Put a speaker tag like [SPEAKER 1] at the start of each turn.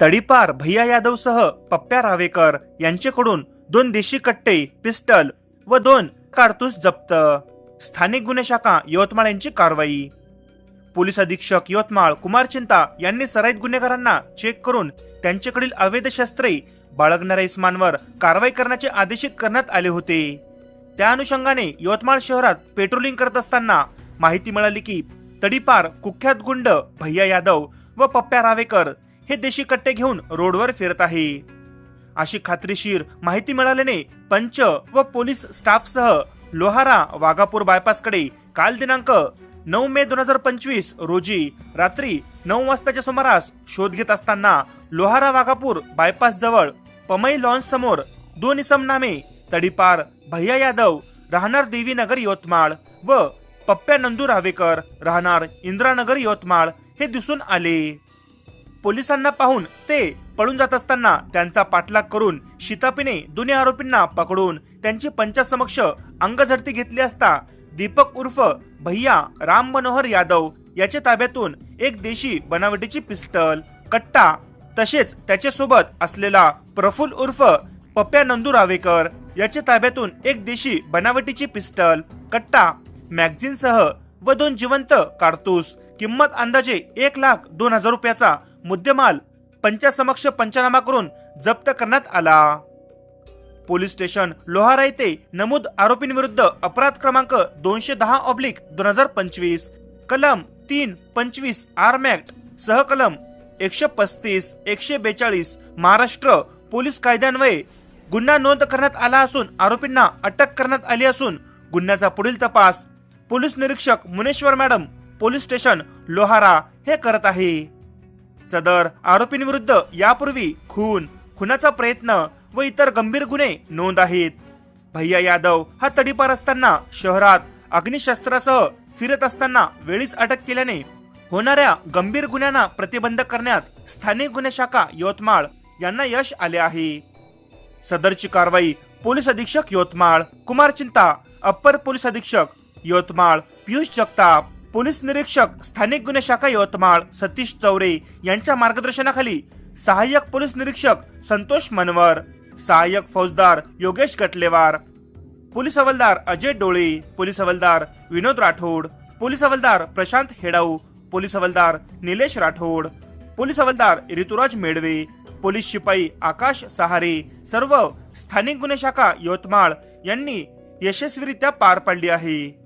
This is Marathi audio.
[SPEAKER 1] तडीपार भैया यादवसह पप्प्या रावेकर यांच्याकडून दोन देशी कट्टे पिस्टल व दोन कारतूस जप्त. स्थानिक गुन्हे शाखा यवतमाळ यांची कारवाई. पोलीस अधीक्षक यवतमाळ कुमार चिंता यांनी सराईत गुन्हेगारांना चेक करून त्यांच्याकडील अवैध शस्त्रे बाळगणाऱ्या इस्मांवर कारवाई करण्याचे आदेशित करण्यात आले होते. त्या अनुषंगाने यवतमाळ शहरात पेट्रोलिंग करत असताना माहिती मिळाली की तडीपार कुख्यात गुंड भैया यादव व पप्प्या रावेकर हे देशी कट्टे घेऊन रोडवर फिरत आहे. अशी खात्रीशीर माहिती मिळाल्याने पंच व पोलीस स्टाफसह लोहारा वाघापूर बायपासकडे काल दिनांक नऊ मे दोन हजार पंचवीस रोजी रात्री नऊ वाजताच्या सुमारास शोध घेत असताना लोहारा वाघापूर बायपास जवळ पमई लॉन्स समोर दोन इसम नामे तडीपार भैया यादव राहणार देवीनगर यवतमाळ व पप्प्या नंदू रावेकर राहणार इंद्रानगर यवतमाळ हे दिसून आले. पोलिसांना पाहून ते पळून जात असताना त्यांचा पाठलाग करून शितापीने दोन्ही आरोपींना पकडून त्यांची पंचासमक्ष अंगझडती घेतली असता दीपक उर्फ भैया राम मनोहर यादव याच्या ताब्यातून एक देशी बनावटीची पिस्टल कट्टा तसेच त्याच्यासोबत असलेला प्रफुल उर्फ पप्प्या नंदू रावेकर याच्या ताब्यातून एक देशी बनावटीची पिस्टल कट्टा मॅगझिन सह व दोन जिवंत कारतूस किंमत अंदाजे एक लाख दोन हजार रुपयाचा मुद्देमाल पंचासमक्ष पंचनामा करून जप्त करण्यात आला. पोलीस स्टेशन लोहारा येथे नमूद आरोपींविरुद्ध अपराध क्रमांक दोनशे दहा ऑब्लिक दोन हजार पंचवीस कलम तीन पंचवीस आर्मॅक्ट सह कलम एकशे पस्तीस एकशे बेचाळीस महाराष्ट्र पोलीस कायद्यान्वये गुन्हा नोंद करण्यात आला असून आरोपींना अटक करण्यात आली असून गुन्ह्याचा पुढील तपास पोलीस निरीक्षक Muneshwar madam police station Lohara हे करत आहे. सदर आरोपींविरुद्ध यापूर्वी खून खुनाचा प्रयत्न व इतर गंभीर गुन्हे नोंद आहेत. भैया यादव हा तडीपार असताना शहरात अग्निशस्त्रासह फिरत असताना वेळीच अटक केल्याने होणाऱ्या गंभीर गुन्ह्यांना प्रतिबंध करण्यात स्थानिक गुन्हे शाखा यवतमाळ यांना यश आले आहे. सदरची कारवाई पोलीस अधीक्षक यवतमाळ कुमार चिंता अप्पर पोलीस अधीक्षक यवतमाळ पियुष जगताप पोलीस निरीक्षक स्थानिक गुन्हे शाखा यवतमाळ सतीश चौरे यांच्या मार्गदर्शनाखाली सहाय्यक पोलीस निरीक्षक संतोष मनवर सहाय्यक फौजदार योगेश कटलेवार पोलीस हवालदार अजय डोळे पोलीस हवालदार विनोद राठोड पोलीस हवालदार प्रशांत हेडाऊ पोलीस हवालदार निलेश राठोड पोलीस हवालदार ऋतुराज मेडवे पोलीस शिपाई आकाश सहारे सर्व स्थानिक गुन्हे शाखा यवतमाळ यांनी यशस्वीरित्या पार पाडली आहे.